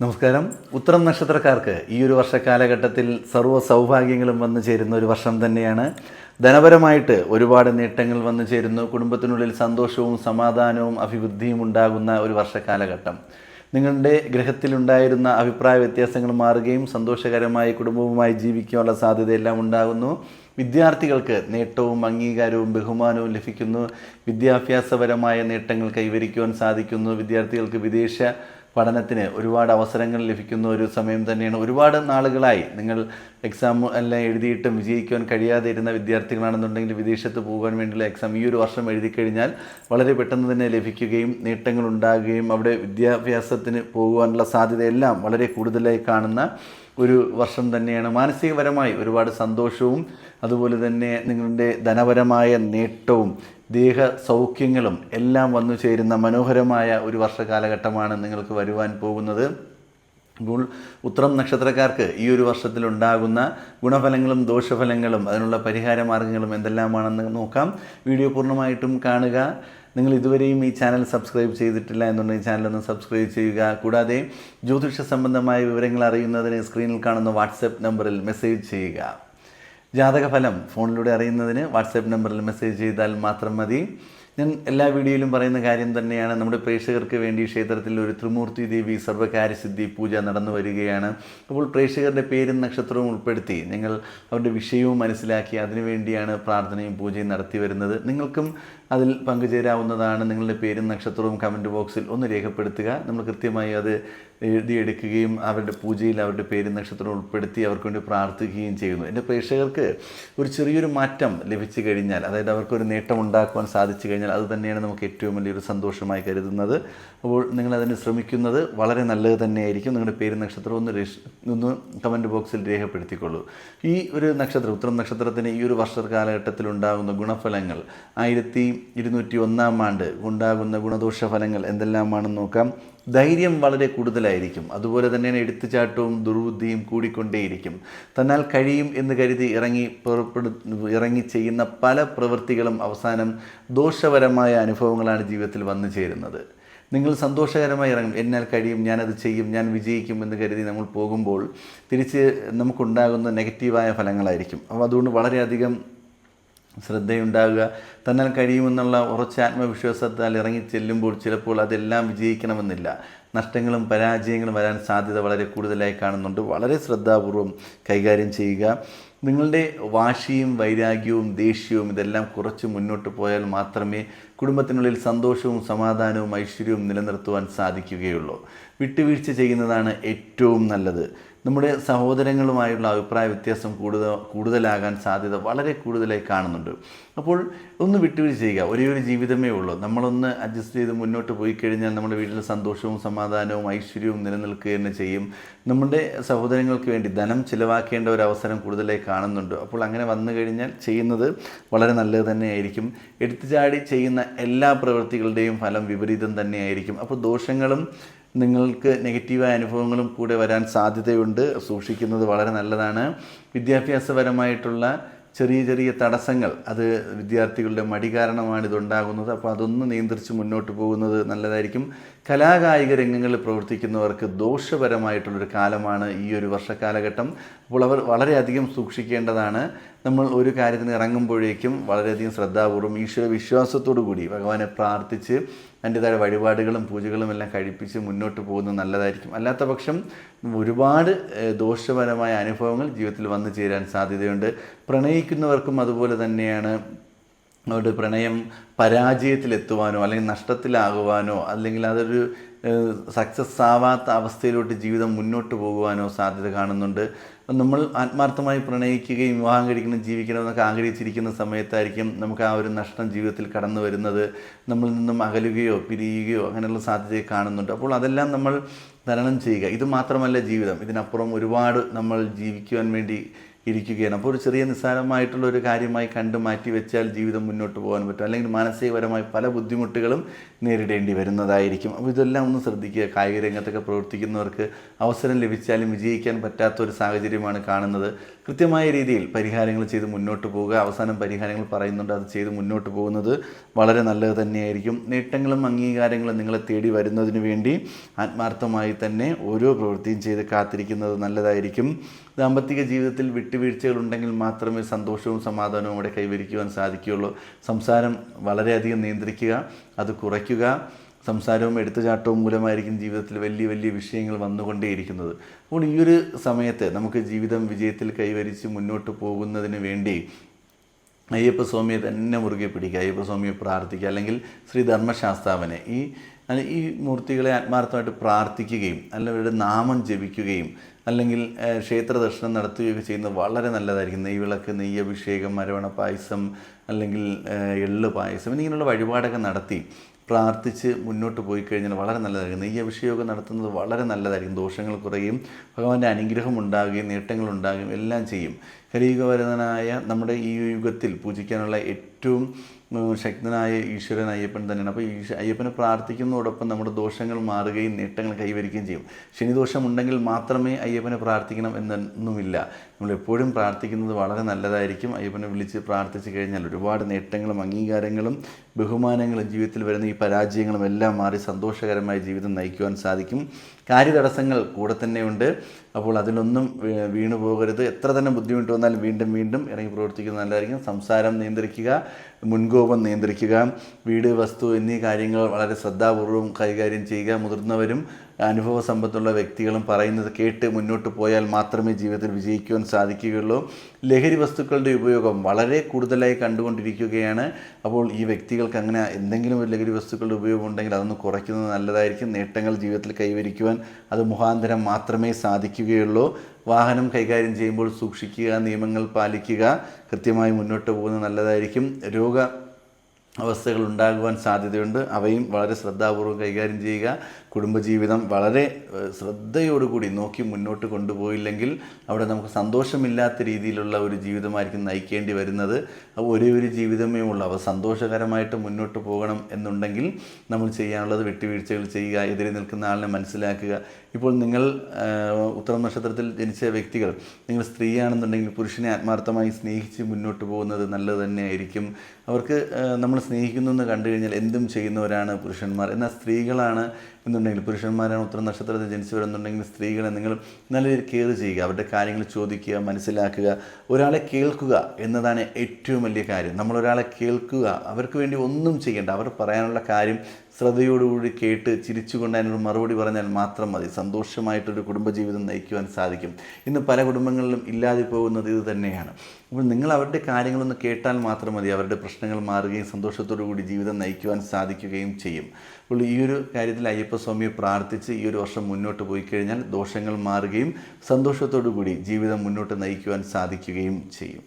നമസ്കാരം. ഉത്തരം നക്ഷത്രക്കാർക്ക് ഈ ഒരു വർഷ കാലഘട്ടത്തിൽ സർവ സൗഭാഗ്യങ്ങളും വന്നു ചേരുന്ന ഒരു വർഷം തന്നെയാണ്. ധനപരമായിട്ട് ഒരുപാട് നേട്ടങ്ങൾ വന്നു ചേരുന്നു. കുടുംബത്തിനുള്ളിൽ സന്തോഷവും സമാധാനവും അഭിവൃദ്ധിയും ഉണ്ടാകുന്ന ഒരു വർഷ കാലഘട്ടം. നിങ്ങളുടെ ഗ്രഹത്തിലുണ്ടായിരുന്ന അഭിപ്രായ വ്യത്യാസങ്ങൾ മാറുകയും സന്തോഷകരമായി കുടുംബവുമായി ജീവിക്കാനുള്ള സാധ്യതയെല്ലാം ഉണ്ടാകുന്നു. വിദ്യാർത്ഥികൾക്ക് നേട്ടവും അംഗീകാരവും ബഹുമാനവും ലഭിക്കുന്നു. വിദ്യാഭ്യാസപരമായ നേട്ടങ്ങൾ കൈവരിക്കുവാൻ സാധിക്കുന്നു. വിദ്യാർത്ഥികൾക്ക് വിദേശ പഠനത്തിന് ഒരുപാട് അവസരങ്ങൾ ലഭിക്കുന്ന ഒരു സമയം തന്നെയാണ്. ഒരുപാട് നാളുകളായി നിങ്ങൾ എക്സാം എല്ലാം എഴുതിയിട്ടും വിജയിക്കുവാൻ കഴിയാതെ ഇരുന്ന വിദ്യാർത്ഥികളാണെന്നുണ്ടെങ്കിൽ വിദേശത്ത് പോകാൻ വേണ്ടിയുള്ള എക്സാം ഈ ഒരു വർഷം എഴുതി കഴിഞ്ഞാൽ വളരെ പെട്ടെന്ന് തന്നെ ലഭിക്കുകയും നേട്ടങ്ങൾ ഉണ്ടാകുകയും അവിടെ വിദ്യാഭ്യാസത്തിന് പോകുവാനുള്ള സാധ്യതയെല്ലാം വളരെ കൂടുതലായി കാണുന്ന ഒരു വർഷം തന്നെയാണ്. മാനസികപരമായി ഒരുപാട് സന്തോഷവും അതുപോലെ തന്നെ നിങ്ങളുടെ ധനപരമായ നേട്ടവും ദേഹ സൗഖ്യങ്ങളും എല്ലാം വന്നു ചേരുന്ന മനോഹരമായ ഒരു വർഷ കാലഘട്ടമാണ് നിങ്ങൾക്ക് വരുവാൻ പോകുന്നത്. ഉത്തരം ഉത്രം നക്ഷത്രക്കാർക്ക് ഈ ഒരു വർഷത്തിൽ ഉണ്ടാകുന്ന ഗുണഫലങ്ങളും ദോഷഫലങ്ങളും അതിനുള്ള പരിഹാര മാർഗങ്ങളും എന്തെല്ലാമാണെന്ന് നോക്കാം. വീഡിയോ പൂർണമായിട്ടും കാണുക. നിങ്ങൾ ഇതുവരെയും ഈ ചാനൽ സബ്സ്ക്രൈബ് ചെയ്തിട്ടില്ല എന്നുണ്ടെങ്കിൽ ചാനൽ ഒന്ന് സബ്സ്ക്രൈബ് ചെയ്യുക. കൂടാതെ ജ്യോതിഷ സംബന്ധമായ വിവരങ്ങൾ അറിയുന്നതിന് സ്ക്രീനിൽ കാണുന്ന വാട്സപ്പ് നമ്പറിൽ മെസ്സേജ് ചെയ്യുക. ജാതകഫലം ഫോണിലൂടെ അറിയുന്നതിന് വാട്സാപ്പ് നമ്പറിൽ മെസ്സേജ് ചെയ്താൽ മാത്രം മതി. ഞാൻ എല്ലാ വീഡിയോയിലും പറയുന്ന കാര്യം തന്നെയാണ്. നമ്മുടെ പ്രേക്ഷകർക്ക് വേണ്ടി ക്ഷേത്രത്തിൽ ഒരു ത്രിമൂർത്തി ദേവി സർവകാര്യസിദ്ധി പൂജ നടന്നു വരികയാണ്. അപ്പോൾ പ്രേക്ഷകരുടെ പേരും നക്ഷത്രവും ഉൾപ്പെടുത്തി ഞങ്ങൾ അവരുടെ വിഷയവും മനസ്സിലാക്കി അതിനുവേണ്ടിയാണ് പ്രാർത്ഥനയും പൂജയും നടത്തി വരുന്നത്. നിങ്ങൾക്കും അതിൽ പങ്കുചേരാവുന്നതാണ്. നിങ്ങളുടെ പേരും നക്ഷത്രവും കമന്റ് ബോക്സിൽ ഒന്ന് രേഖപ്പെടുത്തുക. നമ്മൾ കൃത്യമായി അത് എഴുതിയെടുക്കുകയും അവരുടെ പൂജയിൽ അവരുടെ പേരും നക്ഷത്രവും ഉൾപ്പെടുത്തി അവർക്ക് വേണ്ടി പ്രാർത്ഥിക്കുകയും ചെയ്യുന്നു. എന്റെ പ്രേക്ഷകർക്ക് ഒരു ചെറിയൊരു മാറ്റം ലഭിച്ചു കഴിഞ്ഞാൽ അതായത് അവർക്കൊരു നേട്ടം ഉണ്ടാക്കുവാൻ സാധിച്ചു കഴിഞ്ഞാൽ അത് തന്നെയാണ് നമുക്ക് ഏറ്റവും വലിയൊരു സന്തോഷമായി കരുതുന്നത്. അപ്പോൾ നിങ്ങളതിന് ശ്രമിക്കുന്നത് വളരെ നല്ലത് തന്നെയായിരിക്കും. നിങ്ങളുടെ പേര് നക്ഷത്രം ഒന്ന് ഒന്ന് കമന്റ് ബോക്സിൽ രേഖപ്പെടുത്തിക്കൊള്ളൂ. ഈ ഒരു നക്ഷത്രം ഉത്തരം നക്ഷത്രത്തിന് ഈ ഒരു വർഷ കാലഘട്ടത്തിൽ ഉണ്ടാകുന്ന ഗുണഫലങ്ങൾ ആയിരത്തി ഇരുന്നൂറ്റി ഒന്നാം ആണ്ട് ഉണ്ടാകുന്ന ഗുണദോഷ ഫലങ്ങൾ എന്തെല്ലാമാണെന്ന് നോക്കാം. ധൈര്യം വളരെ കൂടുതലായിരിക്കും. അതുപോലെ തന്നെയാണ് എടുത്തുചാട്ടവും ദുർബുദ്ധിയും കൂടിക്കൊണ്ടേയിരിക്കും. തന്നാൽ കഴിയും എന്ന് കരുതി ഇറങ്ങി പുറപ്പെടു ഇറങ്ങി ചെയ്യുന്ന പല പ്രവൃത്തികളും അവസാനം ദോഷപരമായ അനുഭവങ്ങളാണ് ജീവിതത്തിൽ വന്നു ചേരുന്നത്. നിങ്ങൾ സന്തോഷകരമായി ഇറങ്ങും. എന്നാൽ കഴിയും ഞാനത് ചെയ്യും ഞാൻ വിജയിക്കും എന്ന് കരുതി നമ്മൾ പോകുമ്പോൾ തിരിച്ച് നമുക്കുണ്ടാകുന്ന നെഗറ്റീവായ ഫലങ്ങളായിരിക്കും. അപ്പോൾ അതുകൊണ്ട് വളരെയധികം ശ്രദ്ധയുണ്ടാകുക. തന്നാൽ കഴിയുമെന്നുള്ള ഉറച്ച ആത്മവിശ്വാസത്താൽ ഇറങ്ങി ചെല്ലുമ്പോൾ ചിലപ്പോൾ അതെല്ലാം വിജയിക്കണമെന്നില്ല. നഷ്ടങ്ങളും പരാജയങ്ങളും വരാൻ സാധ്യത വളരെ കൂടുതലായി കാണുന്നുണ്ട്. വളരെ ശ്രദ്ധാപൂർവം കൈകാര്യം ചെയ്യുക. നിങ്ങളുടെ വാശിയും വൈരാഗ്യവും ദേഷ്യവും ഇതെല്ലാം കുറച്ച് മുന്നോട്ട് പോയാൽ മാത്രമേ കുടുംബത്തിനുള്ളിൽ സന്തോഷവും സമാധാനവും ഐശ്വര്യവും നിലനിർത്തുവാൻ സാധിക്കുകയുള്ളൂ. വിട്ടുവീഴ്ച ചെയ്യുന്നതാണ് ഏറ്റവും നല്ലത്. നമ്മുടെ സഹോദരങ്ങളുമായുള്ള അഭിപ്രായ വ്യത്യാസം കൂടുതൽ കൂടുതലാകാൻ സാധ്യത വളരെ കൂടുതലായി കാണുന്നുണ്ട്. അപ്പോൾ ഒന്ന് വിട്ടുവീഴ്ച ചെയ്യുക. ഒരേ ഒരു ജീവിതമേ ഉള്ളൂ. നമ്മളൊന്ന് അഡ്ജസ്റ്റ് ചെയ്ത് മുന്നോട്ട് പോയി കഴിഞ്ഞാൽ നമ്മുടെ വീട്ടിൽ സന്തോഷവും സമാധാനവും ഐശ്വര്യവും നിലനിൽക്കുക തന്നെ ചെയ്യും. നമ്മുടെ സഹോദരങ്ങൾക്ക് വേണ്ടി ധനം ചിലവാക്കേണ്ട ഒരു അവസരം കൂടുതലായി കാണുന്നുണ്ട്. അപ്പോൾ അങ്ങനെ വന്നു കഴിഞ്ഞാൽ ചെയ്യുന്നത് വളരെ നല്ലത് തന്നെയായിരിക്കും. എടുത്തുചാടി ചെയ്യുന്ന എല്ലാ പ്രവൃത്തികളുടെയും ഫലം വിപരീതം തന്നെയായിരിക്കും. അപ്പോൾ ദോഷങ്ങളും നിങ്ങൾക്ക് നെഗറ്റീവായ അനുഭവങ്ങളും കൂടെ വരാൻ സാധ്യതയുണ്ട്. സൂക്ഷിക്കുന്നത് വളരെ നല്ലതാണ്. വിദ്യാഭ്യാസപരമായിട്ടുള്ള ചെറിയ ചെറിയ തടസ്സങ്ങൾ അത് വിദ്യാർത്ഥികളുടെ മടി കാരണമാണ് ഇതുണ്ടാകുന്നത്. അപ്പോൾ അതൊന്ന് നിയന്ത്രിച്ച് മുന്നോട്ട് പോകുന്നത് നല്ലതായിരിക്കും. കലാകായിക രംഗങ്ങളിൽ പ്രവർത്തിക്കുന്നവർക്ക് ദോഷപരമായിട്ടുള്ളൊരു കാലമാണ് ഈ ഒരു വർഷക്കാലഘട്ടം അപ്പോൾ അവർ വളരെയധികം സൂക്ഷിക്കേണ്ടതാണ്. നമ്മൾ ഒരു കാര്യത്തിന് ഇറങ്ങുമ്പോഴേക്കും വളരെയധികം ശ്രദ്ധാപൂർവം ഈശ്വര വിശ്വാസത്തോടു കൂടി ഭഗവാനെ പ്രാർത്ഥിച്ച് അതിന്റെതായ വഴിപാടുകളും പൂജകളും എല്ലാം കഴിപ്പിച്ച് മുന്നോട്ട് പോകുന്നത് നല്ലതായിരിക്കും. അല്ലാത്ത പക്ഷം ഒരുപാട് ദോഷപരമായ അനുഭവങ്ങൾ ജീവിതത്തിൽ വന്നു ചേരാൻ സാധ്യതയുണ്ട്. പ്രണയിക്കുന്നവർക്കും അതുപോലെ തന്നെയാണ് അവരുടെ പ്രണയം പരാജയത്തിലെത്തുവാനോ അല്ലെങ്കിൽ നഷ്ടത്തിലാകുവാനോ അല്ലെങ്കിൽ അതൊരു സക്സസ് ആവാത്ത അവസ്ഥയിലോട്ട് ജീവിതം മുന്നോട്ട് പോകുവാനോ സാധ്യത കാണുന്നുണ്ട്. നമ്മൾ ആത്മാർത്ഥമായി പ്രണയിക്കുകയും വിവാഹം കഴിക്കണം ജീവിക്കണമെന്നൊക്കെ ആഗ്രഹിച്ചിരിക്കുന്ന സമയത്തായിരിക്കും നമുക്ക് ആ ഒരു നഷ്ടം ജീവിതത്തിൽ കടന്നു വരുന്നത്. നമ്മളിൽ നിന്നും അകലുകയോ പിരിയുകയോ അങ്ങനെയുള്ള സാധ്യതയെ കാണുന്നുണ്ട്. അപ്പോൾ അതെല്ലാം നമ്മൾ തരണം ചെയ്യുക. ഇത് മാത്രമല്ല ജീവിതം. ഇതിനപ്പുറം ഒരുപാട് നമ്മൾ ജീവിക്കുവാൻ വേണ്ടി ഇരിക്കുകയാണ്. അപ്പോൾ ഒരു ചെറിയ നിസ്സാരമായിട്ടുള്ള ഒരു കാര്യമായി കണ്ട് മാറ്റി വെച്ചാൽ ജീവിതം മുന്നോട്ട് പോകാൻ പറ്റും. അല്ലെങ്കിൽ മാനസികപരമായി പല ബുദ്ധിമുട്ടുകളും നേരിടേണ്ടി വരുന്നതായിരിക്കും. അപ്പോൾ ഇതെല്ലാം ഒന്ന് ശ്രദ്ധിക്കുക. കായിക രംഗത്തൊക്കെ പ്രവർത്തിക്കുന്നവർക്ക് അവസരം ലഭിച്ചാലും വിജയിക്കാൻ പറ്റാത്ത ഒരു സാഹചര്യമാണ് കാണുന്നത്. കൃത്യമായ രീതിയിൽ പരിഹാരങ്ങൾ ചെയ്ത് മുന്നോട്ട് പോവുക. അവസാനം പരിഹാരങ്ങൾ പറയുന്നുണ്ട്. അത് ചെയ്ത് മുന്നോട്ട് പോകുന്നത് വളരെ നല്ലത് തന്നെയായിരിക്കും. നേട്ടങ്ങളും അംഗീകാരങ്ങളും നിങ്ങളെ തേടി വരുന്നതിന് വേണ്ടി ആത്മാർത്ഥമായി തന്നെ ഓരോ പ്രവൃത്തിയും ചെയ്ത് കാത്തിരിക്കുന്നത് നല്ലതായിരിക്കും. ദാമ്പത്തിക ജീവിതത്തിൽ വിട്ടുവീഴ്ചകൾ ഉണ്ടെങ്കിൽ മാത്രമേ സന്തോഷവും സമാധാനവും അവിടെ കൈവരിക്കുവാൻ സാധിക്കുകയുള്ളൂ. സംസാരം വളരെയധികം നിയന്ത്രിക്കുക അത് കുറയ്ക്കുക. സംസാരവും എടുത്തുചാട്ടവും മൂലമായിരിക്കും ജീവിതത്തിൽ വലിയ വലിയ വിഷയങ്ങൾ വന്നുകൊണ്ടേയിരിക്കുന്നത്. അപ്പോൾ ഈ ഒരു സമയത്ത് നമുക്ക് ജീവിതം വിജയത്തിൽ കൈവരിച്ച് മുന്നോട്ട് പോകുന്നതിന് വേണ്ടി അയ്യപ്പസ്വാമിയെ തന്നെ മുറുകെ പിടിക്കുക അയ്യപ്പസ്വാമിയെ പ്രാർത്ഥിക്കുക അല്ലെങ്കിൽ ശ്രീ ധർമ്മശാസ്താവനെ ഈ ഈ മൂർത്തികളെ ആത്മാർത്ഥമായിട്ട് പ്രാർത്ഥിക്കുകയും അല്ല അവരുടെ നാമം ജപിക്കുകയും അല്ലെങ്കിൽ ക്ഷേത്ര ദർശനം നടത്തുകയൊക്കെ ചെയ്യുന്നത് വളരെ നല്ലതായിരിക്കും. നെയ്വിളക്ക് നെയ്യഭിഷേകം മരവണ പായസം അല്ലെങ്കിൽ എള്ളു പായസം എന്നിങ്ങനെയുള്ള വഴിപാടൊക്കെ നടത്തി പ്രാർത്ഥിച്ച് മുന്നോട്ട് പോയി കഴിഞ്ഞാൽ വളരെ നല്ലതായിരിക്കും. നെയ്യഭിഷേകമൊക്കെ നടത്തുന്നത് വളരെ നല്ലതായിരിക്കും. ദോഷങ്ങൾ കുറയും ഭഗവാന്റെ അനുഗ്രഹം ഉണ്ടാകുകയും നേട്ടങ്ങൾ ഉണ്ടാകുകയും എല്ലാം ചെയ്യും. കലിയുഗവരതനായ നമ്മുടെ ഈ യുഗത്തിൽ പൂജിക്കാനുള്ള ഏറ്റവും ശക്തനായ ഈശ്വരൻ അയ്യപ്പൻ തന്നെയാണ്. അപ്പോൾ ഈശ അയ്യപ്പനെ പ്രാർത്ഥിക്കുന്നതോടൊപ്പം നമ്മുടെ ദോഷങ്ങൾ മാറുകയും നേട്ടങ്ങൾ കൈവരിക്കുകയും ചെയ്യും. ശനിദോഷം ഉണ്ടെങ്കിൽ മാത്രമേ അയ്യപ്പനെ പ്രാർത്ഥിക്കണം എന്നൊന്നുമില്ല. നമ്മൾ എപ്പോഴും പ്രാർത്ഥിക്കുന്നത് വളരെ നല്ലതായിരിക്കും. അയ്യപ്പനെ വിളിച്ച് പ്രാർത്ഥിച്ചു കഴിഞ്ഞാൽ ഒരുപാട് നേട്ടങ്ങളും അംഗീകാരങ്ങളും ബഹുമാനങ്ങളും ജീവിതത്തിൽ വരുന്ന ഈ പരാജയങ്ങളും എല്ലാം മാറി സന്തോഷകരമായ ജീവിതം നയിക്കുവാൻ സാധിക്കും. കാര്യതടസ്സങ്ങൾ കൂടെ തന്നെയുണ്ട്. അപ്പോൾ അതിലൊന്നും വീണു പോകരുത്. എത്ര തന്നെ ബുദ്ധിമുട്ട് വന്നാലും വീണ്ടും വീണ്ടും ഇറങ്ങി പ്രവർത്തിക്കുന്നത് നല്ലതായിരിക്കും. സംസാരം നിയന്ത്രിക്കുക മുൻകോപം നിയന്ത്രിക്കുക വീട് വസ്തു എന്നീ കാര്യങ്ങൾ വളരെ ശ്രദ്ധാപൂർവം കൈകാര്യം ചെയ്യുക മുതിർന്നവരും അനുഭവ സമ്പത്തുള്ള വ്യക്തികളും പറയുന്നത് കേട്ട് മുന്നോട്ട് പോയാൽ മാത്രമേ ജീവിതത്തിൽ വിജയിക്കുവാൻ സാധിക്കുകയുള്ളൂ. ലഹരി വസ്തുക്കളുടെ ഉപയോഗം വളരെ കൂടുതലായി കണ്ടുകൊണ്ടിരിക്കുകയാണ്. അപ്പോൾ ഈ വ്യക്തികൾക്ക് അങ്ങനെ എന്തെങ്കിലും ഒരു ലഹരി വസ്തുക്കളുടെ ഉപയോഗം ഉണ്ടെങ്കിൽ അതൊന്ന് കുറയ്ക്കുന്നത് നല്ലതായിരിക്കും. നേട്ടങ്ങൾ ജീവിതത്തിൽ കൈവരിക്കുവാൻ അത് മുഖാന്തരം മാത്രമേ സാധിക്കുകയുള്ളൂ. വാഹനം കൈകാര്യം ചെയ്യുമ്പോൾ സൂക്ഷിക്കുക നിയമങ്ങൾ പാലിക്കുക കൃത്യമായി മുന്നോട്ട് പോകുന്നത് നല്ലതായിരിക്കും. രോഗ അവസ്ഥകൾ ഉണ്ടാകുവാൻ സാധ്യതയുണ്ട്. അവയും വളരെ ശ്രദ്ധാപൂർവം കൈകാര്യം ചെയ്യുക. കുടുംബജീവിതം വളരെ ശ്രദ്ധയോടുകൂടി നോക്കി മുന്നോട്ട് കൊണ്ടുപോയില്ലെങ്കിൽ അവിടെ നമുക്ക് സന്തോഷമില്ലാത്ത രീതിയിലുള്ള ഒരു ജീവിതമായിരിക്കും നയിക്കേണ്ടി വരുന്നത്. അപ്പോൾ ഒരേ ഒരു ജീവിതമേ ഉള്ളൂ. അവ സന്തോഷകരമായിട്ട് മുന്നോട്ട് പോകണം എന്നുണ്ടെങ്കിൽ നമ്മൾ ചെയ്യാനുള്ളത് വിട്ടുവീഴ്ചകൾ ചെയ്യുക എതിരെ നിൽക്കുന്ന ആളിനെ മനസ്സിലാക്കുക. ഇപ്പോൾ നിങ്ങൾ ഉത്തരം നക്ഷത്രത്തിൽ ജനിച്ച വ്യക്തികൾ നിങ്ങൾ സ്ത്രീയാണെന്നുണ്ടെങ്കിൽ പുരുഷനെ ആത്മാർത്ഥമായി സ്നേഹിച്ച് മുന്നോട്ട് പോകുന്നത് നല്ലത് തന്നെയായിരിക്കും. അവർക്ക് നമ്മൾ സ്നേഹിക്കുന്നു എന്ന് കണ്ടു കഴിഞ്ഞാൽ എന്തും ചെയ്യുന്നവരാണ് പുരുഷന്മാർ. എന്നാൽ സ്ത്രീകളാണ് എന്നുണ്ടെങ്കിൽ പുരുഷന്മാരാണ് ഉത്തരം നക്ഷത്രത്തിൽ ജനിച്ചവരെന്നുണ്ടെങ്കിൽ സ്ത്രീകളെ നിങ്ങൾ നല്ല രീതിയിൽ കെയർ ചെയ്യുക അവരുടെ കാര്യങ്ങൾ ചോദിക്കുക മനസ്സിലാക്കുക ഒരാളെ കേൾക്കുക എന്നതാണ് ഏറ്റവും വലിയ കാര്യം. നമ്മളൊരാളെ കേൾക്കുക അവർക്ക് വേണ്ടി ഒന്നും ചെയ്യേണ്ട അവർ പറയാനുള്ള കാര്യം ശ്രദ്ധയോടുകൂടി കേട്ട് ചിരിച്ചുകൊണ്ട് അതിനൊരു മറുപടി പറഞ്ഞാൽ മാത്രം മതി. സന്തോഷമായിട്ടൊരു കുടുംബജീവിതം നയിക്കുവാൻ സാധിക്കും. ഇന്ന് പല കുടുംബങ്ങളിലും ഇല്ലാതെ പോകുന്നത് ഇത് തന്നെയാണ്. അപ്പോൾ നിങ്ങൾ അവരുടെ കാര്യങ്ങളൊന്ന് കേട്ടാൽ മാത്രം മതി അവരുടെ പ്രശ്നങ്ങൾ മാറുകയും സന്തോഷത്തോടു കൂടി ജീവിതം നയിക്കുവാൻ സാധിക്കുകയും ചെയ്യും. അപ്പോൾ ഈ ഒരു കാര്യത്തിൽ അയ്യപ്പസ്വാമിയെ പ്രാർത്ഥിച്ച് ഈ ഒരു വർഷം മുന്നോട്ട് പോയി കഴിഞ്ഞാൽ ദോഷങ്ങൾ മാറുകയും സന്തോഷത്തോടു കൂടി ജീവിതം മുന്നോട്ട് നയിക്കുവാൻ സാധിക്കുകയും ചെയ്യും.